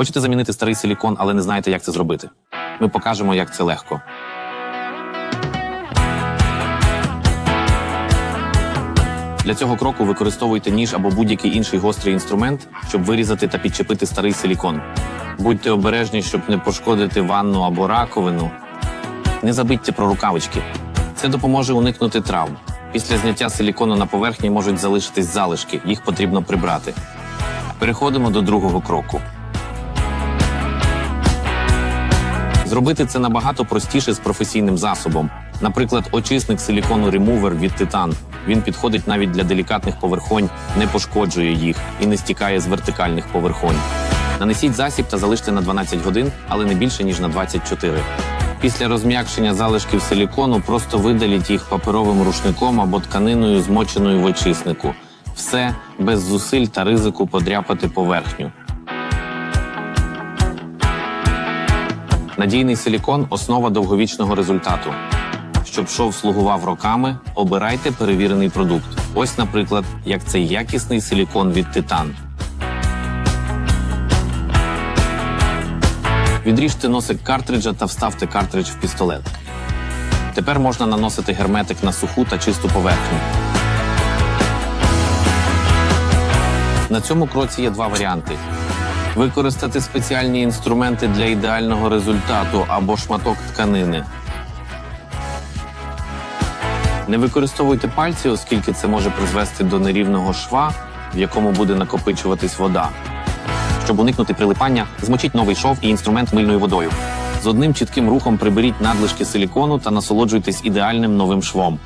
Хочете замінити старий силікон, але не знаєте, як це зробити? Ми покажемо, як це легко. Для цього кроку використовуйте ніж або будь-який інший гострий інструмент, щоб вирізати та підчепити старий силікон. Будьте обережні, щоб не пошкодити ванну або раковину. Не забудьте про рукавички. Це допоможе уникнути травм. Після зняття силікону на поверхні можуть залишитись залишки, їх потрібно прибрати. Переходимо до другого кроку. Зробити це набагато простіше з професійним засобом. Наприклад, очисник силікону ремувер від титан. Він підходить навіть для делікатних поверхонь, не пошкоджує їх і не стікає з вертикальних поверхонь. Нанесіть засіб та залиште на 12 годин, але не більше ніж на 24. Після розм'якшення залишків силікону просто видаліть їх паперовим рушником або тканиною, змоченою в очиснику. Все без зусиль та ризику подряпати поверхню. Надійний силікон основа довговічного результату. Щоб шов слугував роками, обирайте перевірений продукт. Ось, наприклад, як цей якісний силікон від Титан. Відріжте носик картриджа та вставте картридж в пістолет. Тепер можна наносити герметик на суху та чисту поверхню. На цьому кроці є два варіанти: використати спеціальні інструменти для ідеального результату або шматок тканини. Не використовуйте пальці, оскільки це може призвести до нерівного шва, в якому буде накопичуватись вода. Щоб уникнути прилипання, змочіть новий шов і інструмент мильною водою. З одним чітким рухом приберіть надлишки силікону та насолоджуйтесь ідеальним новим швом.